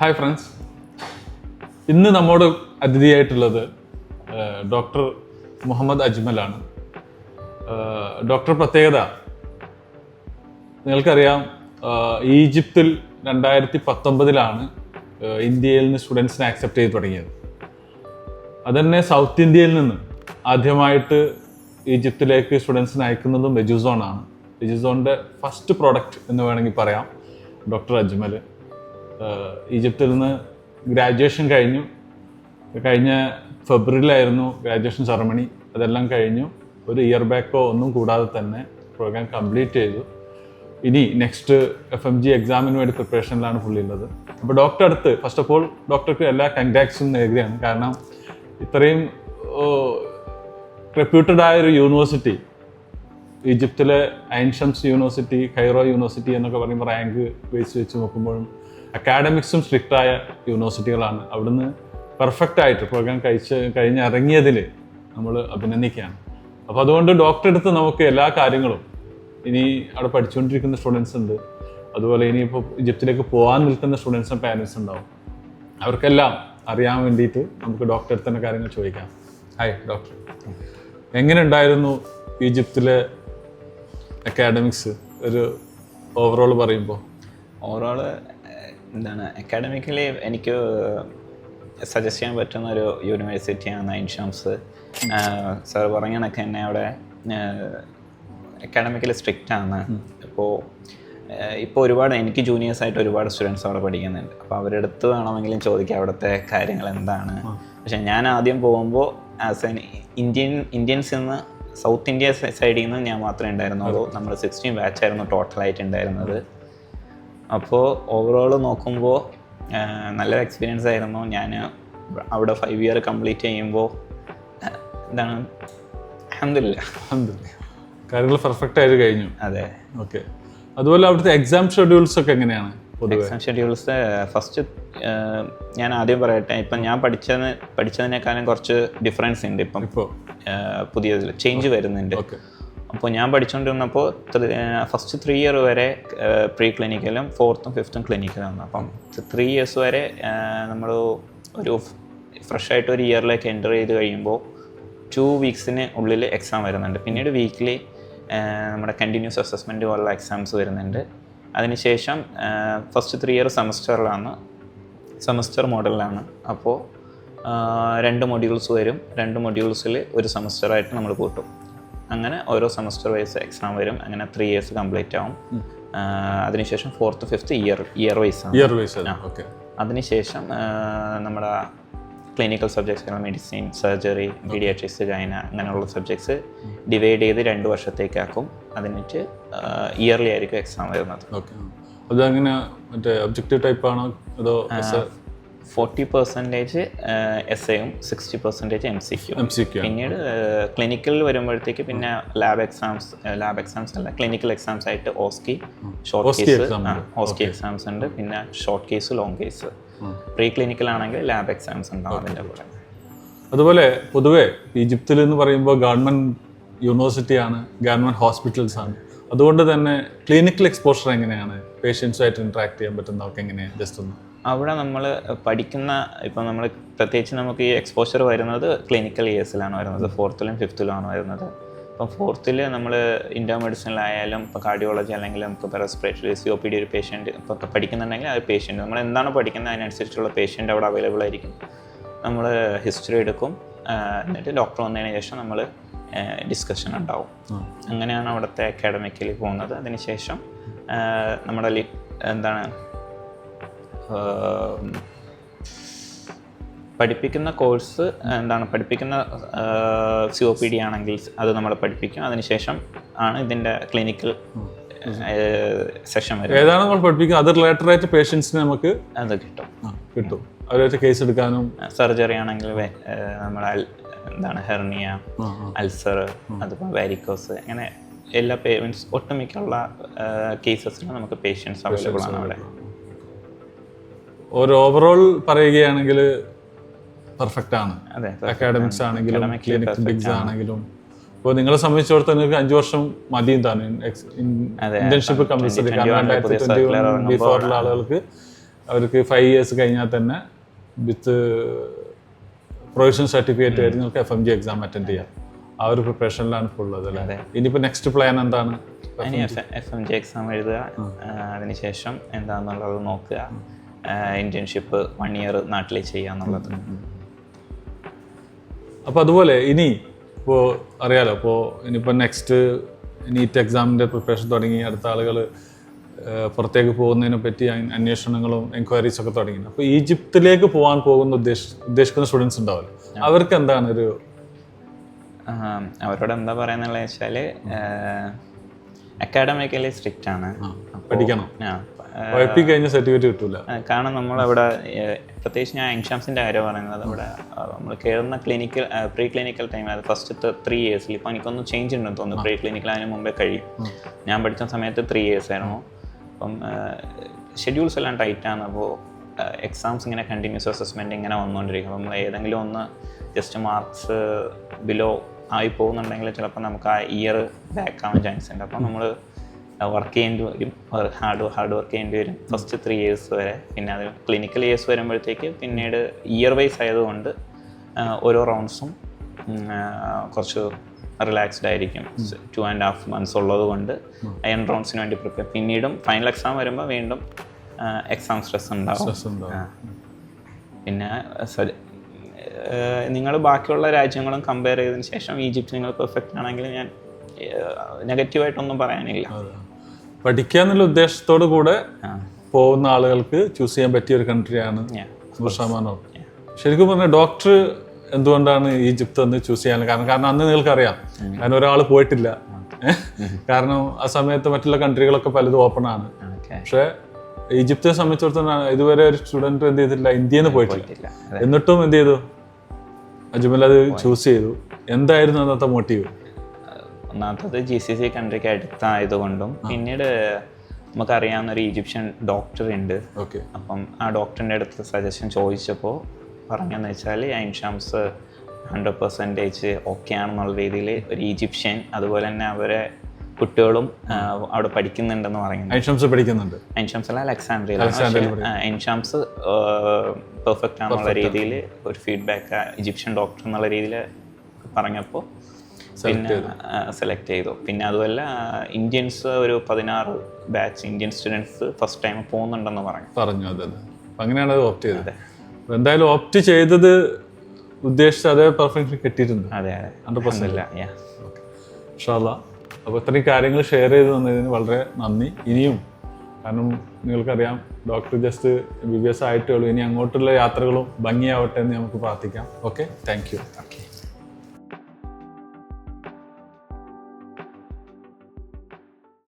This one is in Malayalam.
ഹായ് ഫ്രണ്ട്സ് ഇന്ന് നമ്മോട് അതിഥിയായിട്ടുള്ളത് ഡോക്ടർ മുഹമ്മദ് അജ്മലാണ്. ഡോക്ടർ പ്രത്യേകത നിങ്ങൾക്കറിയാം ഈജിപ്തിൽ രണ്ടായിരത്തി പത്തൊമ്പതിലാണ് ഇന്ത്യയിൽ നിന്ന് സ്റ്റുഡൻസിനെ ആക്സെപ്റ്റ് ചെയ്ത് തുടങ്ങിയത്. അതന്നെ സൗത്ത് ഇന്ത്യയിൽ നിന്ന് ആദ്യമായിട്ട് ഈജിപ്തിലേക്ക് സ്റ്റുഡൻസിനെ അയക്കുന്നതും ആണ്. വെജുസോണിന്റെ ഫസ്റ്റ് പ്രോഡക്റ്റ് എന്ന് വേണമെങ്കിൽ പറയാം ഡോക്ടർ അജ്മൽ ഈജിപ്തിൽ നിന്ന് ഗ്രാജുവേഷൻ കഴിഞ്ഞു. കഴിഞ്ഞ ഫെബ്രുവരിയിലായിരുന്നു ഗ്രാജുവേഷൻ സെറമണി. അതെല്ലാം കഴിഞ്ഞു. ഒരു ഇയർ ബാക്കോ ഒന്നും കൂടാതെ തന്നെ പ്രോഗ്രാം കംപ്ലീറ്റ് ചെയ്തു. ഇനി നെക്സ്റ്റ് എഫ് എം ജി എക്സാമിന് വേണ്ടി പ്രിപ്പറേഷനിലാണ് പുള്ളി ഉള്ളത് അപ്പോൾ ഡോക്ടർ അടുത്ത് ഫസ്റ്റ് ഓഫ് ഓൾ ഡോക്ടർക്ക് എല്ലാ കൺഗ്രാക്സും നേരുകയാണ്. കാരണം ഇത്രയും റെപ്യൂട്ടഡ് ആയ ഒരു യൂണിവേഴ്സിറ്റി ഈജിപ്തിലെ ഐൻഷംസ് യൂണിവേഴ്സിറ്റി ഖൈറോ യൂണിവേഴ്സിറ്റി എന്നൊക്കെ പറയുമ്പോൾ റാങ്ക് വെച്ച് വെച്ച് നോക്കുമ്പോഴും അക്കാഡമിക്സും സ്ട്രിക്റ്റായ യൂണിവേഴ്സിറ്റികളാണ്. അവിടുന്ന് പെർഫെക്റ്റ് ആയിട്ട് പ്രോഗ്രാം കഴിച്ച് കഴിഞ്ഞ് ഇറങ്ങിയതിൽ നമ്മൾ അഭിനന്ദിക്കുകയാണ്. അപ്പോൾ അതുകൊണ്ട് ഡോക്ടർ അടുത്ത് നമുക്ക് എല്ലാ കാര്യങ്ങളും ഇനി അവിടെ പഠിച്ചുകൊണ്ടിരിക്കുന്ന സ്റ്റുഡൻസ് ഉണ്ട്. അതുപോലെ ഇനിയിപ്പോൾ ഈജിപ്തിലേക്ക് പോകാൻ നിൽക്കുന്ന സ്റ്റുഡൻസും പാരൻസ് ഉണ്ടാവും. അവർക്കെല്ലാം അറിയാൻ വേണ്ടിയിട്ട് നമുക്ക് ഡോക്ടർ തന്നെ കാര്യങ്ങൾ ചോദിക്കാം. ഹായ് ഡോക്ടർ എങ്ങനെ ഉണ്ടായിരുന്നു ഈജിപ്തിലെ അക്കാഡമിക്സ് ഒരു ഓവറോൾ പറയുമ്പോൾ ഓവറോൾ എന്താണ് അക്കാഡമിക്കലി എനിക്ക് സജസ്റ്റ് ചെയ്യാൻ പറ്റുന്ന ഒരു യൂണിവേഴ്സിറ്റിയാണ് നൈൻ ഷംസ് സാർ പറഞ്ഞ കണക്ക് തന്നെ അവിടെ അക്കാഡമിക്കലി സ്ട്രിക്റ്റ് ആണ്. അപ്പോൾ ഇപ്പോൾ ഒരുപാട് എനിക്ക് ജൂനിയേഴ്സ് ആയിട്ട് ഒരുപാട് സ്റ്റുഡൻസ് അവിടെ പഠിക്കുന്നുണ്ട്. അപ്പോൾ അവരുടെ അടുത്ത് വേണമെങ്കിലും ചോദിക്കാം അവിടുത്തെ കാര്യങ്ങൾ എന്താണ്. പക്ഷേ ഞാൻ ആദ്യം പോകുമ്പോൾ ആസ് എൻ ഇന്ത്യൻ ഇന്ത്യൻസ് നിന്ന് സൗത്ത് ഇന്ത്യ സൈഡിൽ നിന്ന് ഞാൻ മാത്രമേ ഉണ്ടായിരുന്നുള്ളൂ. നമ്മൾ സിക്സ്റ്റീൻ ബാച്ചായിരുന്നു ടോട്ടലായിട്ട് ഉണ്ടായിരുന്നത്. അപ്പോൾ ഓവറോൾ നോക്കുമ്പോൾ നല്ലൊരു എക്സ്പീരിയൻസ് ആയിരുന്നു. ഞാൻ അവിടെ ഫൈവ് ഇയർ കംപ്ലീറ്റ് ചെയ്യുമ്പോൾ എന്താണ് അഹമ്മദില്ല കാര്യങ്ങൾ പെർഫെക്റ്റ് ആയിട്ട് കഴിഞ്ഞു. അതെ. ഓക്കെ അതുപോലെ അവിടുത്തെ എക്സാം ഷെഡ്യൂൾസ് ഒക്കെ എങ്ങനെയാണ് എക്സാം ഷെഡ്യൂൾസ് ഫസ്റ്റ് ഞാൻ ആദ്യം പറയട്ടെ ഇപ്പം ഞാൻ പഠിച്ചതിന് പഠിച്ചതിനേക്കാളും കുറച്ച് ഡിഫറൻസ് ഉണ്ട് ഇപ്പം. ഇപ്പോൾ പുതിയതിൽ ചേഞ്ച് വരുന്നുണ്ട്. ഓക്കെ അപ്പോൾ ഞാൻ പഠിച്ചുകൊണ്ടിരുന്നപ്പോൾ ഫസ്റ്റ് ത്രീ ഇയർ വരെ പ്രീ ക്ലിനിക്കലും ഫോർത്തും ഫിഫ്ത്തും ക്ലിനിക്കലും ക്ലിനിക്കലാണ് അപ്പം ത്രീ ഇയേഴ്സ് വരെ നമ്മൾ ഒരു ഫ്രഷ് ആയിട്ട് ഒരു ഇയറിലേക്ക് എന്റർ ചെയ്ത് കഴിയുമ്പോൾ ടു വീക്സിന് ഉള്ളിൽ എക്സാം വരുന്നുണ്ട്. പിന്നീട് വീക്ക്ലി നമ്മുടെ കണ്ടിന്യൂസ് അസസ്മെന്റ് പോലുള്ള എക്സാംസ് വരുന്നുണ്ട്. അതിനുശേഷം ഫസ്റ്റ് ത്രീ ഇയർ സെമസ്റ്ററിലാണ് സെമസ്റ്റർ മോഡലിലാണ് അപ്പോൾ രണ്ട് മൊഡ്യൂൾസ് വരും. രണ്ട് മൊഡ്യൂൾസിൽ ഒരു സെമസ്റ്ററായിട്ട് നമ്മൾ കൂട്ടും. അങ്ങനെ ഓരോ സെമസ്റ്റർ വൈസ് എക്സാം വരും. അങ്ങനെ ത്രീ ഇയേഴ്സ് കംപ്ലീറ്റ് ആവും. അതിനുശേഷം fourth fifth year year wise ആണ്. ഇയർ വൈസ് ഓക്കെ അതിനുശേഷം നമ്മുടെ clinical subjects medicine surgery paediatrics gynae അങ്ങനെയുള്ള സബ്ജക്ട്സ് ഡിവൈഡ് ചെയ്ത് രണ്ട് വർഷത്തേക്കാക്കും. അതിനിട്ട് ഇയർലി ആയിരിക്കും എക്സാം വരുന്നത്. ഓക്കെ അതങ്ങനെ മറ്റേ ഒബ്ജക്റ്റീവ് ടൈപ്പ് ആണോ? അതോ ഫോർട്ടി പെർസെന്റേജ് എസ് എയും sixty percentage M C Q M C Q പിന്നീട് ക്ലിനിക്കൽ വരുമ്പോഴത്തേക്ക് പിന്നെ ലാബ് എക്സാംസ് ലാബ് എക്സാംസ് അല്ല ക്ലിനിക്കൽ എക്സാംസ് ആയിട്ട് OSCE short case. OSCE exams ഉണ്ട്. പിന്നെ short case long case pre clinical ആണെങ്കിൽ ലാബ് എക്സാംസ് ഉണ്ടാവും അതിന്റെ കൂടെ. അതുപോലെ പൊതുവെ ഈജിപ്തിൽ എന്ന് പറയുമ്പോൾ ഗവൺമെന്റ് യൂണിവേഴ്സിറ്റിയാണ് ഗവൺമെന്റ് ഹോസ്പിറ്റൽസ് ആണ്. അതുകൊണ്ട് തന്നെ ക്ലിനിക്കൽ എക്സ്പോഷർ എങ്ങനെയാണ്? പേഷ്യൻസുമായിട്ട് ഇൻട്രാക്ട് ചെയ്യാൻ പറ്റുന്നവർക്ക് എങ്ങനെയാണ് ജസ്റ്റ് ഒന്ന് അവിടെ നമ്മൾ പഠിക്കുന്ന ഇപ്പം നമ്മൾ പ്രത്യേകിച്ച് നമുക്ക് ഈ എക്സ്പോഷർ വരുന്നത് ക്ലിനിക്കൽ ഇയേഴ്സിലാണ് വരുന്നത്. ഫോർത്തിലും ഫിഫ്ത്തിലുമാണ് വരുന്നത്. അപ്പം ഫോർത്തിൽ നമ്മൾ ഇൻഡോ മെഡിസിനിലായാലും ഇപ്പോൾ കാർഡിയോളജി അല്ലെങ്കിൽ നമുക്ക് respiratory C O P D ഒരു പേഷ്യന്റ് ഇപ്പോൾ പഠിക്കുന്നുണ്ടെങ്കിൽ ആ പേഷ്യന്റ് നമ്മൾ എന്താണ് പഠിക്കുന്നത് അതിനനുസരിച്ചുള്ള പേഷ്യന്റ് അവിടെ അവൈലബിൾ ആയിരിക്കും. നമ്മൾ ഹിസ്റ്ററി എടുക്കും എന്നിട്ട് ഡോക്ടർ വന്നതിന് ശേഷം നമ്മൾ ഡിസ്കഷൻ ഉണ്ടാവും. അങ്ങനെയാണ് അവിടുത്തെ അക്കാഡമിക്കലി പോകുന്നത്. അതിനുശേഷം നമ്മുടെ ലി എന്താണ് പഠിപ്പിക്കുന്ന കോഴ്സ് എന്താണ്? പഠിപ്പിക്കുന്ന സി ഒ പി ഡി ആണെങ്കിൽ അത് നമ്മൾ പഠിപ്പിക്കും. അതിനുശേഷം ആണ് ഇതിന്റെ ക്ലിനിക്കൽ സെഷൻ വരുന്നത്. ഏതാണ് നമ്മൾ പഠിപ്പിക്കുന്നത്? അത് റിലേറ്റഡ് ആയിട്ട് പേഷ്യൻസിന് നമുക്ക് അത് കിട്ടും. കിട്ടും. അവരായിട്ട് കേസ് എടുക്കാനും സർജറി ആണെങ്കിൽ നമ്മൾ നമ്മുടെ എന്താണ് ഹെർണിയ അൽസർ. അൾസർ അതുപോലെ വാരിക്കോസ് അങ്ങനെ എല്ലാ മീൻസ് ഒട്ടുമിക്കുള്ള കേസസിലും നമുക്ക് പേഷ്യൻസ് അവൈലബിൾ ആണ് അവിടെ. ഒരു ഓവറോൾ പറയുകയാണെങ്കിൽ പെർഫെക്റ്റ് ആണ്. അതെ അക്കാഡമിക്സ് ആണെങ്കിലും ആണെങ്കിലും. ഇപ്പോൾ നിങ്ങളെ സംബന്ധിച്ചിടത്തോളം നിങ്ങൾക്ക് അഞ്ചു വർഷം മതിയും അതെ, ഇന്റേൺഷിപ്പ് കമ്പൽസറി കാരണം 2021 രണ്ടായിരത്തി ട്വന്റി വൺ ആളുകൾക്ക് അവർക്ക് ഫൈവ് ഇയേഴ്സ് കഴിഞ്ഞാൽ തന്നെ വിത്ത് പ്രൊവിഷൻ സർട്ടിഫിക്കറ്റ് ആയിട്ട് നിങ്ങൾക്ക് F M G exam attend ചെയ്യാം. ആ ഒരു പ്രിപ്പറേഷനിലാണ് ഫുൾ ഉള്ളത് അല്ലേ? ഇനിയിപ്പോൾ നെക്സ്റ്റ് പ്ലാൻ എന്താണ്? എഫ് എം ജി എക്സാം എഴുതുക അതിനുശേഷം എന്താണെന്നുള്ളത് നോക്കുക. ഇന്റേൺഷിപ്പ് വൺ ഇയർ നാട്ടിൽ ചെയ്യുക എന്നുള്ളത് അപ്പോൾ അതുപോലെ ഇനി ഇപ്പോൾ അറിയാലോ ഇപ്പോൾ ഇനിയിപ്പോൾ നെക്സ്റ്റ് നീറ്റ് എക്സാമിന്റെ പ്രിപ്പറേഷൻ തുടങ്ങി അടുത്ത ആളുകൾ പുറത്തേക്ക് പോകുന്നതിനെ പറ്റി അന്വേഷണങ്ങളും എൻക്വയറീസ് ഒക്കെ തുടങ്ങി. അപ്പോൾ ഈജിപ്തിലേക്ക് പോകാൻ പോകുന്ന ഉദ്ദേശ ഉദ്ദേശിക്കുന്ന സ്റ്റുഡൻസ് ഉണ്ടാവില്ല. അവർക്ക് എന്താണ് ഒരു അവരോട് എന്താ പറയുന്നത് വെച്ചാൽ അക്കാഡമിക്കലി സ്ട്രിക്റ്റ് ആണ്. പഠിക്കണം. കഴിഞ്ഞ സർട്ടിഫിക്കറ്റ് കിട്ടൂല. കാരണം നമ്മൾ അവിടെ പ്രത്യേകിച്ച് ഞാൻ എൻഷാംസിന്റെ കാര്യം പറയുന്നത് അവിടെ നമ്മൾ കയറുന്ന ക്ലിനിക്കൽ പ്രീ ക്ലിനിക്കൽ ടൈം അത് ഫസ്റ്റ് ത്രീ ഇയേഴ്സിൽ ഇപ്പോൾ എനിക്കൊന്ന് ചേഞ്ച് ഉണ്ടെന്ന് തോന്നുന്നു. പ്രീ ക്ലിനിക്കൽ അതിന് മുമ്പേ കഴിയും. ഞാൻ പഠിച്ച സമയത്ത് ത്രീ ഇയേഴ്സ് ആയിരുന്നു. അപ്പം ഷെഡ്യൂൾസ് എല്ലാം ടൈറ്റാണ് അപ്പോൾ എക്സാംസ് ഇങ്ങനെ കണ്ടിന്യൂസ് അസസ്മെന്റ് ഇങ്ങനെ വന്നുകൊണ്ടിരിക്കും നമ്മൾ ഏതെങ്കിലും ഒന്ന് ജസ്റ്റ് മാർക്സ് ബിലോ ആയി പോകുന്നുണ്ടെങ്കിൽ ചിലപ്പോൾ നമുക്ക് ആ ഇയർ ബാക്ക് ആവാൻ ചാൻസ് ഉണ്ട്. അപ്പം നമ്മൾ വർക്ക് ചെയ്യേണ്ടി വരും. ഹാർഡ് ഹാർഡ് വർക്ക് ചെയ്യേണ്ടി വരും. ഫസ്റ്റ് ത്രീ ഇയേഴ്സ് വരെ. പിന്നെ അത് ക്ലിനിക്കൽ ഇയേഴ്സ് വരുമ്പോഴത്തേക്ക് പിന്നീട് ഇയർ വൈസ് ആയതുകൊണ്ട് ഓരോ റൗണ്ട്സും കുറച്ച് റിലാക്സ്ഡ് ആയിരിക്കും. ടു ആൻഡ് ഹാഫ് മന്ത്സ് ഉള്ളത് കൊണ്ട് അയൺ റൗണ്ട്സിന് വേണ്ടി പ്രിപ്പയർ പിന്നീടും ഫൈനൽ എക്സാം വരുമ്പോൾ വീണ്ടും എക്സാം സ്ട്രെസ് ഉണ്ടാവും. പിന്നെ നിങ്ങൾ ബാക്കിയുള്ള രാജ്യങ്ങളും കമ്പയർ ചെയ്തതിന് ശേഷം ഈജിപ്റ്റ് നിങ്ങൾ പെർഫെക്റ്റ് ആണെങ്കിൽ ഞാൻ നെഗറ്റീവായിട്ടൊന്നും പറയാനില്ല. പഠിക്കുക എന്നുള്ള ഉദ്ദേശത്തോടു കൂടെ പോകുന്ന ആളുകൾക്ക് ചൂസ് ചെയ്യാൻ പറ്റിയ ഒരു കൺട്രിയാണ് ശതമാനം ശരിക്കും പറഞ്ഞാൽ ഡോക്ടർ എന്തുകൊണ്ടാണ് ഈജിപ്ത് എന്ന് ചൂസ് ചെയ്യാൻ കാരണം കാരണം അന്ന് നിങ്ങൾക്കറിയാം കാരണം ഒരാൾ പോയിട്ടില്ല. കാരണം ആ സമയത്ത് മറ്റുള്ള കൺട്രികളൊക്കെ പലതും ഓപ്പൺ ആണ്. പക്ഷെ ഈജിപ്തിനെ സംബന്ധിച്ചിടത്തോളം ഇതുവരെ ഒരു സ്റ്റുഡന്റ് എന്ത് ചെയ്തിട്ടില്ല ഇന്ത്യയിൽ നിന്ന് പോയിട്ടില്ല. എന്നിട്ടും എന്ത് ചെയ്തു? അജ്മൽ അത് ചൂസ് ചെയ്തു. എന്തായിരുന്നു അന്നത്തെ മോട്ടീവ് ഒന്നാമത്തത് ജി സി സി കൺട്രിക്ക് അടുത്തായതുകൊണ്ടും പിന്നീട് നമുക്കറിയാവുന്ന ഒരു ഈജിപ്ഷ്യൻ ഡോക്ടർ ഉണ്ട്. ഓക്കെ. അപ്പം ആ ഡോക്ടറിന്റെ അടുത്ത് സജഷൻ ചോദിച്ചപ്പോൾ പറഞ്ഞതെന്ന് വെച്ചാൽ ഐൻഷാംസ് ഹൺഡ്രഡ് പെർസെന്റേജ് ഓക്കെ ആണെന്നുള്ള രീതിയിൽ ഒരു ഈജിപ്ഷ്യൻ അതുപോലെ തന്നെ അവരെ കുട്ടികളും അവിടെ പഠിക്കുന്നുണ്ടെന്ന് പറയുന്നു ഐൻഷാംസ് പഠിക്കുന്നുണ്ട്. ഐൻഷാംസ് അല്ല അലക്സാൻഡ്രിയയിലാണ് ഐൻഷാംസ് പെർഫെക്റ്റ് ആണെന്നുള്ള രീതിയിൽ ഒരു ഫീഡ്ബാക്ക് ഈജിപ്ഷ്യൻ ഡോക്ടർ എന്നുള്ള രീതിയിൽ പറഞ്ഞപ്പോൾ പിന്നെ സെലക്ട് ചെയ്തു. പിന്നെ അതുമല്ല ഇന്ത്യൻസ് ഒരു പതിനാറ് batch Indian students first time പോകുന്നുണ്ടെന്ന് പറഞ്ഞു. പറഞ്ഞു അതെ അതെ. അങ്ങനെയാണ് അത് ഓപ്റ്റ് ചെയ്തത്. എന്തായാലും ഓപ്റ്റ് ചെയ്തത് ഉദ്ദേശിച്ച അതേ പെർഫെക്റ്റ് കിട്ടിയിട്ടുണ്ട്. അതെ അതെ. ഹൺഡ്രഡ് പെർസെന്റ് ഇല്ല ഇൻഷാല്ല അപ്പോൾ ഇത്രയും കാര്യങ്ങൾ ഷെയർ ചെയ്ത് തന്നതിന് വളരെ നന്ദി. ഇനിയും കാരണം നിങ്ങൾക്കറിയാം doctor just B B S ആയിട്ടേ ഉള്ളൂ. ഇനി അങ്ങോട്ടുള്ള യാത്രകളും ഭംഗിയാവട്ടെ എന്ന് നമുക്ക് പ്രാർത്ഥിക്കാം. Okay thank you okay